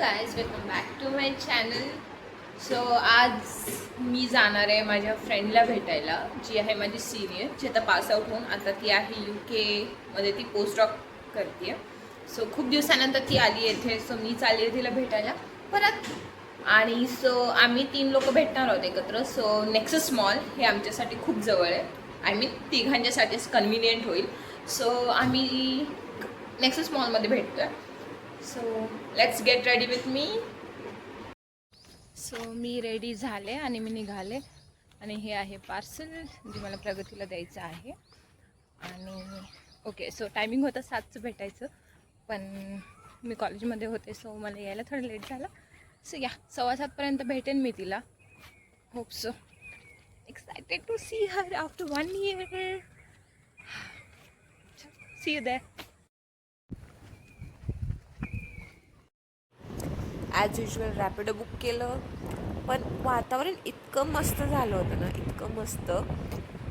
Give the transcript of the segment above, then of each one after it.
Guys welcome back to my channel so आज मी जाणार आहे माझ्या फ्रेंडला भेटायला जी आहे माझी सिनियर जी आता पास आउट होऊन आता ती आहे यू केमध्ये ती पोस्ट ऑफ करते सो खूप दिवसानंतर ती आली येथे सो मी चालली आहे तिला भेटायला परत. आणि सो आम्ही तीन लोक भेटणार आहोत एकत्र. सो नेक्सस मॉल हे आमच्यासाठी खूप जवळ आहे. आय मीन तिघांच्यासाठीच कन्व्हिनियंट होईल. सो आम्ही नेक्सस मॉलमध्ये भेटतो आहे so let's get ready with me so me ready झाले आणि मी निघाले. आणि हे आहे पार्सल जे मला प्रगतीला द्यायचं आहे. आणि ओके सो टायमिंग होतं सातचं भेटायचं. पण मी कॉलेजमध्ये होते सो मला यायला थोडं लेट झालं. सो या सव्वा सातपर्यंत भेटेन मी तिला. Hope so excited to see her after one year see you that as usual Rapido book केलं. पण वातावरण इतकं मस्त झालं होतं ना इतकं मस्त.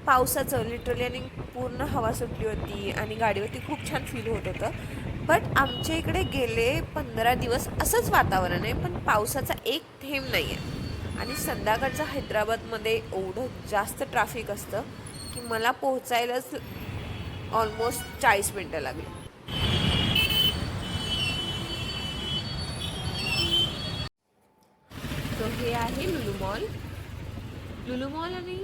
पावसाचं लिटरली आणि पूर्ण हवा सुटली होती आणि गाडीवरती खूप छान फील होत होतं. बट आमच्या इकडे गेले पंधरा दिवस असंच वातावरण आहे पण पावसाचा एक थेंब नाही आहे आणि संध्याकाळचं हैदराबादमध्ये एवढं जास्त ट्रॅफिक असतं की मला पोहोचायलाच ऑलमोस्ट चाळीस मिनटं लागली. हे आहे लुलू मॉल. लुलू मॉल आणि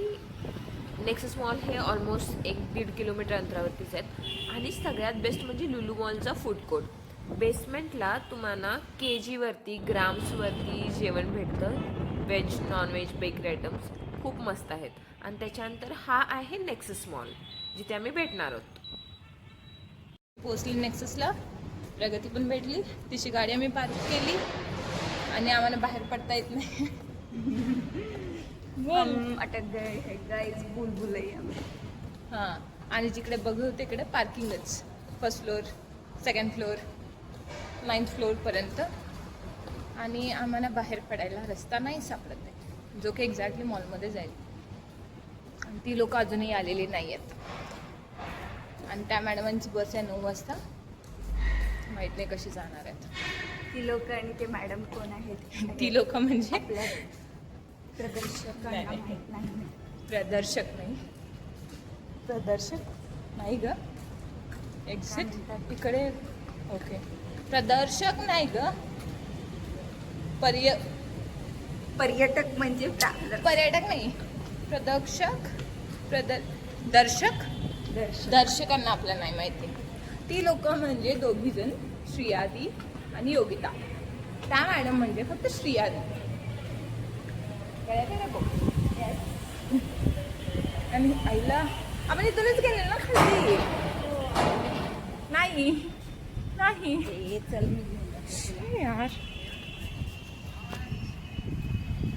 नेक्सस मॉल हे ऑलमोस्ट एक दीड किलोमीटर अंतरावरतीच आहेत. आणि सगळ्यात बेस्ट म्हणजे लुलू मॉलचा फूड कोर्ट बेसमेंटला तुम्हाला के जीवरती ग्राम्सवरती जेवण भेटतं. व्हेज नॉनव्हेज बेकरी आयटम्स खूप मस्त आहेत. आणि त्याच्यानंतर हा आहे नेक्सस मॉल जिथे आम्ही भेटणार आहोत. पोचली नेक्ससला. प्रगती पण भेटली. तिची गाडी आम्ही पार्क केली. आणि आम्हाला बाहेर पडता येत नाही. अटक गए हैं हां. आणि जिकडे बघू तिकडे पार्किंगच first floor second floor ninth फ्लोअरपर्यंत आणि आम्हाला बाहेर पडायला रस्ता नाही सापडत आहे. जो की एक्झॅक्टली मॉलमध्ये जाईल. आणि ती लोक अजूनही आलेली नाही आहेत आणि त्या मॅडमांची बस आहे नऊ वाजता. माहीत नाही कशी जाणार आहेत. ती लोक आणि ते मॅडम कोण आहेत ती लोक म्हणजे? आपल्या प्रदर्शकांना नाही, नाही. माहीत नाही प्रदर्शक नाही. प्रदर्शक? नाही ग. एक्झिट म्हणतात? इकडे? ओके प्रदर्शक नाही ग. पर्य पर्यटक म्हणजे पर्यटक नाही. प्रदर्शक? प्रद दर्शक? दर्शक. दर्शकांना आपल्याला नाही माहिती. ती लोक म्हणजे दोघी जण श्रियादी आणि योगिता. त्या मॅडम म्हणजे फक्त नको? आणि आईला आपण इथूनच गेले ना खाली. नाही. नाही. यार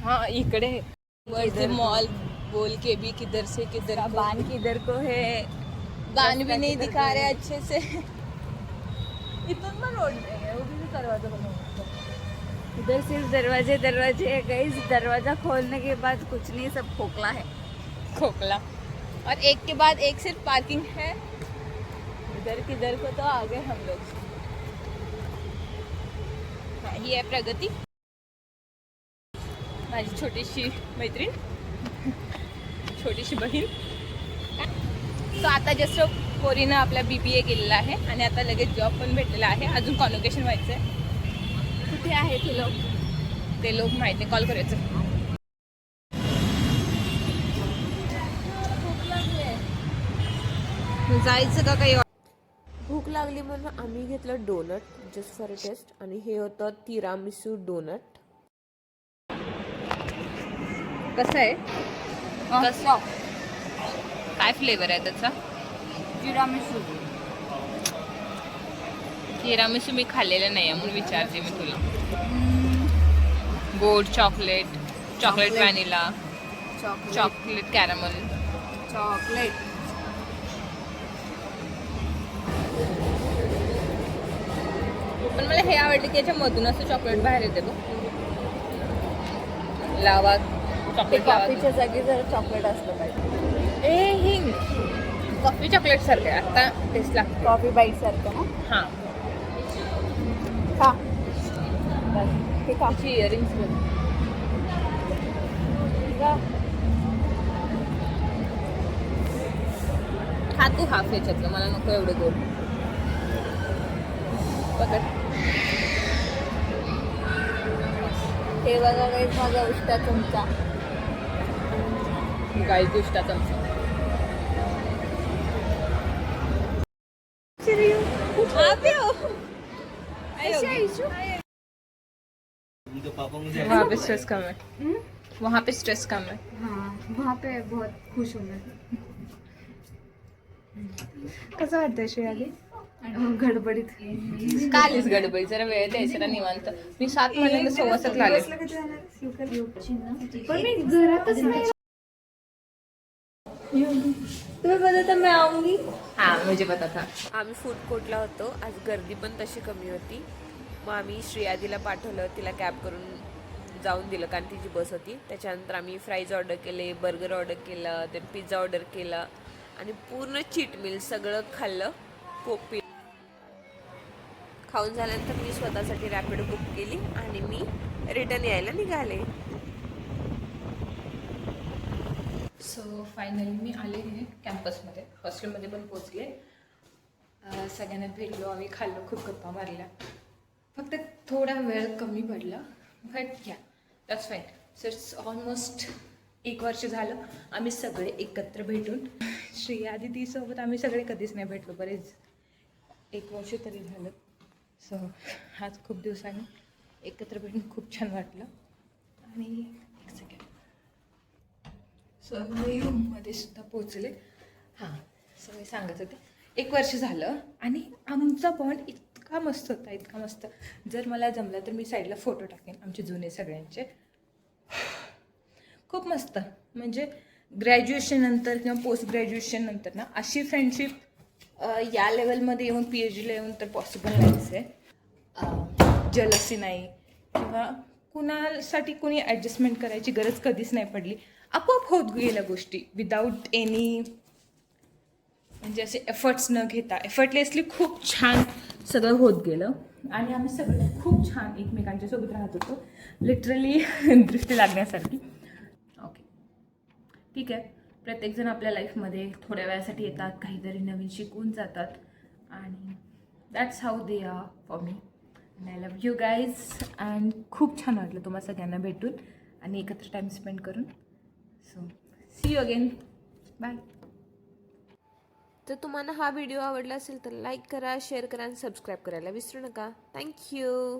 हाँ इकडे. वरती मॉल बोल के भी किधर से किधर का. बान किधर को है? बान भी नहीं दिखा रहे? अच्छे से. इतना ना रोड दरवाज़ा है। इधर सिर्फ़ दरवाजे दरवाजे है गाइस दरवाज़ा खोलने के बाद कुछ नहीं सब खोखला है। खोखला। और एक के बाद एक सिर्फ़ पार्किंग है। इधर किधर को तो आ गए हम लोग। हाँ, ही आहे प्रगती। माझी छोटीशी मैत्रीण। छोटीशी बहीण। तो आता जस्ट पोरीनं आपला बी बी ए केलेला आहे आणि आता लगेच जॉब पण भेटलेला आहे. अजून कॉन्व्होकेशन व्हायचं आहे कुठे आहे ते लोक? ते लोक माहिती नाही कॉल करायचं. जायचं का काही? भूक लागली म्हणून आम्ही घेतलं donut just for a taste आणि हे होतं तिरामिसू डोनट कसं आहे? कसं? काय फ्लेवर आहे त्याचा? जिरामिसू तिरामिसू मी खाल्लेलं नाही आहे म्हणून विचारते मी तुला. गोड chocolate chocolate. Vanilla chocolate chocolate caramel chocolate पण मला हे आवडलं की याच्यामधून असं चॉकलेट बाहेर येते बघ. लावा. चॉकलेट लावा. जागी जर चॉकलेट असलं पाहिजे. कॉफी चॉकलेट सारखं आहे. आता टेस्ट लागते. कॉफी बाईट सारखं ना? हां. काची इयरिंग्स हा तू हाफ याच्यातलं. मला नको एवढं गोड. पकड. हे बघा काही माझा उष्टा चमचा. गाई दुष्टा चमचा. उनके पापा मुझे वहाँ पे स्ट्रेस कम है वहाँ पे स्ट्रेस कम है हाँ वहाँ पे बहुत खुश हूँ मैं कसं वाटतंय श्रेयाली गडबडीत. कालीच गडबडी जरा वेळ द्यायचा ना निवांत. मी सात महिन्यांना सव्वा सातला आले. पण मी घरातच नाही तुम्ही बघा तर मैं आऊंगी. हा मुझे पता था. आम्ही फूड कोर्टला होतो. आज गर्दी पण तशी कमी होती. मग आम्ही श्रेयादीला पाठवलं तिला कॅब करून जाऊन दिलं कारण तिची बस होती. त्याच्यानंतर आम्ही फ्राईज ऑर्डर केले बर्गर ऑर्डर केलं ते पिझ्झा ऑर्डर केला. आणि पूर्ण चीट मिल सगळं खाल्लं कोपी खाऊन झाल्यानंतर मी स्वतःसाठी रॅपिड बुक केली आणि मी रिटर्न यायला निघाले. सो फायनली मी आले आहे कॅम्पसमध्ये हॉस्टेलमध्ये पण पोचले सगळ्यांना भेटलो. आम्ही खाल्लो खूप गप्पा मारल्या. फक्त थोडा वेळ कमी पडला but yeah that's fine so it's almost एक वर्ष झालं आम्ही सगळे एकत्र भेटून. श्रेया दिदीसोबत आम्ही सगळे कधीच नाही भेटलो. बरेच एक वर्ष तरी झालं. सो आज खूप दिवसांनी एकत्र भेटून खूप छान वाटलं. आणि सो मी रूममध्ये सुद्धा पोचले हां सो मी सांगत होते. एक वर्ष झालं आणि आमचा बॉन्ड इतका मस्त होता इतका मस्त. जर मला जमलं तर मी साईडला फोटो टाकेन आमचे जुने सगळ्यांचे. खूप मस्त. म्हणजे ग्रॅज्युएशननंतर किंवा पोस्ट ग्रॅज्युएशननंतर ना अशी फ्रेंडशिप या लेवलमध्ये येऊन पी एच डीला येऊन तर पॉसिबल नाहीच आहे. जलसी नाही किंवा कुणासाठी कुणी ॲडजस्टमेंट करायची गरज कधीच नाही पडली. आपोआप होत गेल्या गोष्टी विदाऊट एनी म्हणजे असे एफर्ट्स न घेता. एफर्टलेसली खूप छान सगळं होत गेलं. आणि आम्ही सगळे खूप छान एकमेकांच्या सोबत राहत होतो. लिटरली दृष्टी लागण्यासारखी. ओके ठीक आहे. प्रत्येकजण आपल्या लाईफमध्ये थोड्या वेळासाठी येतात काहीतरी नवीन शिकून जातात. आणि that's how they are for me I love you guys and खूप छान वाटलं तुम्हाला सगळ्यांना भेटून. आणि एकत्र टाईम स्पेंड करून. So see you again bye तर तुम्हाला हा व्हिडिओ आवडला असेल तर लाईक करा शेअर करा आणि सबस्क्राईब करायला विसरू नका. थँक्यू